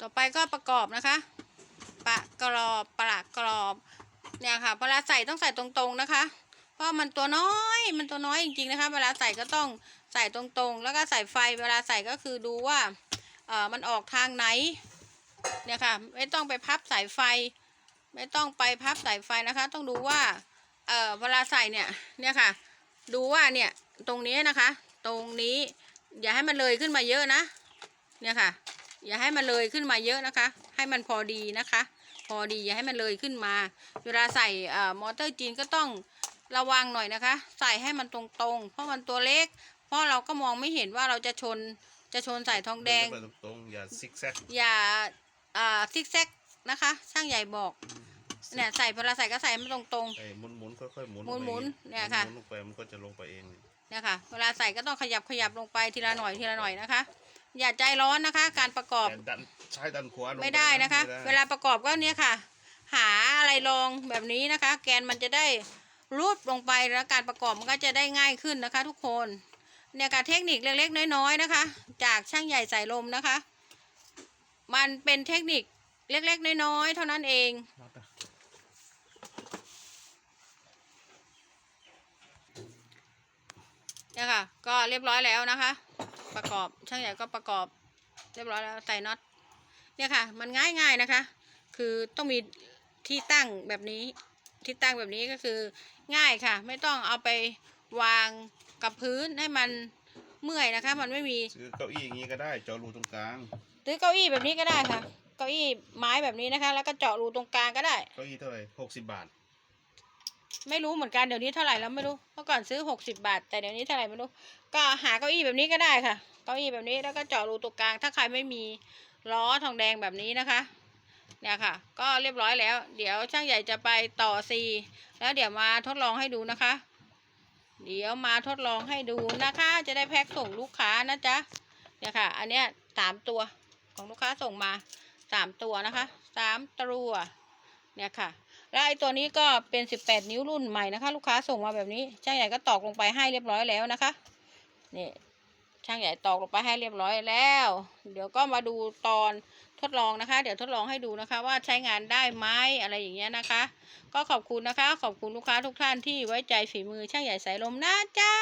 ต่อไปก็ประกอบนะคะ ปะกรอบปะกรอบเนี่ยค่ะเวลาใส่ต้องใส่ตรงๆนะคะ เพราะมันตัวน้อยมันตัวน้อยจริงๆนะคะเวลาใส่ก็ต้องใส่ตรงๆ แล้วก็ใส่ไฟเวลาใส่ก็คือดูว่าเอ่อมันออกทางไหนเนี่ยค่ะ ไม่ต้องไปพับสายไฟ ไม่ต้องไปพับสายไฟนะคะ ต้องดูว่าเอ่อเวลาใส่เนี่ยเนี่ยค่ะ ดูว่าเนี่ยตรงนี้นะคะ ตรงนี้ อย่าให้มันเลยขึ้นมาเยอะนะ เนี่ยค่ะ อย่าให้มันเลยขึ้นมาเยอะนะคะ ให้มันพอดีนะคะ พอดีอย่าให้มันเลยขึ้นมา เวลาใส่เอ่อมอเตอร์จีนก็ต้องระวังหน่อยนะคะ ใส่ให้มันตรงๆ เพราะมันตัวเล็ก เพราะเราก็มองไม่เห็นว่าเราจะชนจะชนใส่ทองแดงเนไปตรงๆอย่าซิกแซกอย่าอ่าซิกแซกนะคะ ช่างใหญ่บอกเนี่ยใส่เวลาใส่ก็ใส่ให้มันตรงไอ้หมุนหมุนๆค่อยๆหมุนหมุนลงไปหมุนอีกเนี่ยค่ะหมุนลงไปมันก็จะลงไปเองๆเนี่ยค่ะ เวลาใส่ก็ต้องขยับขยับลงไปทีละหน่อยทีละหน่อยนะคะ อย่าใจร้อนนะคะ การประกอบแต่ดันใช้ดันขวาลงปไม่ได้นะคะ ไม่ได้เวลาประกอบก็เนี่ยค่ะ หาอะไรรองแบบนี้นะคะ แกนมันจะได้รูดลงไปแล้วการประกอบมันก็จะได้ง่ายขึ้นนะคะ ทุกคนเนี่ยค่ะเทคนิคเล็กๆน้อยๆนะคะ จากช่างใหญ่สายลมนะคะ มันเป็นเทคนิคเล็กๆน้อยๆเท่านั้นเองเนี่ยค่ะ ก็เรียบร้อยแล้วนะคะ ประกอบช่างใหญ่ก็ประกอบเรียบร้อยแล้วใส่น็อตเนี่ยค่ะ มันง่ายง่ายๆนะคะ คือต้องมีที่ตั้งแบบนี้ ที่ตั้งแบบนี้ก็คือง่ายค่ะ ไม่ต้องเอาไปวางกับพื้นให้มันเมื่อยนะคะ มันไม่มีซื้อเก้าอี้อย่างนี้ก็ได้เจาะรูตรงกลางหรือเก้าอี้แบบนี้ก็ได้ค่ะ เก้าอี้ไม้แบบนี้นะคะ แล้วก็เจาะรูตรงกลางก็ได้ เก้าอี้เท่าไหร่หกสิบบาท ไม่รู้เหมือนกันเดี๋ยวนี้เท่าไหร่แล้วไม่รู้เมื่อก่อนซื้อหกสิบาท แต่เดี๋ยวนี้เท่าไหร่ไม่รู้ ก็หาเก้าอี้แบบนี้ก็ได้ค่ะ เก้าอี้แบบนี้แล้วก็เจาะรูตรงกลาง ถ้าใครไม่มีล้อทองแดงแบบนี้นะคะ เนี่ยค่ะ ก็เรียบร้อยแล้ว เดี๋ยวช่างใหญ่จะไปต่อซีแล้วเดี๋ยวมาทดลองให้ดูนะคะ เดี๋ยวมาทดลองให้ดูนะคะ จะได้แพ็คส่งลูกค้านะจ๊ะเนี่ยค่ะ อันเนี้ยสามตัวของลูกค้าส่งมาสามตัวนะคะสามตัวเนี่ยค่ะ แล้วไอ้ตัวนี้ก็เป็น 18 นิ้วรุ่นใหม่นะคะ ลูกค้าส่งมาแบบนี้ ช่างใหญ่ก็ตอกลงไปให้เรียบร้อยแล้วนะคะนี่ช่างใหญ่ตอกลงไปให้เรียบร้อยแล้ว เดี๋ยวก็มาดูตอนทดลองนะคะ เดี๋ยวทดลองให้ดูนะคะ ว่าใช้งานได้ไหมอะไรอย่างเงี้ยนะคะ ก็ขอบคุณนะคะ ขอบคุณลูกค้าทุกท่านที่ไว้ใจฝีมือช่างใหญ่สายลมนะจ๊ะ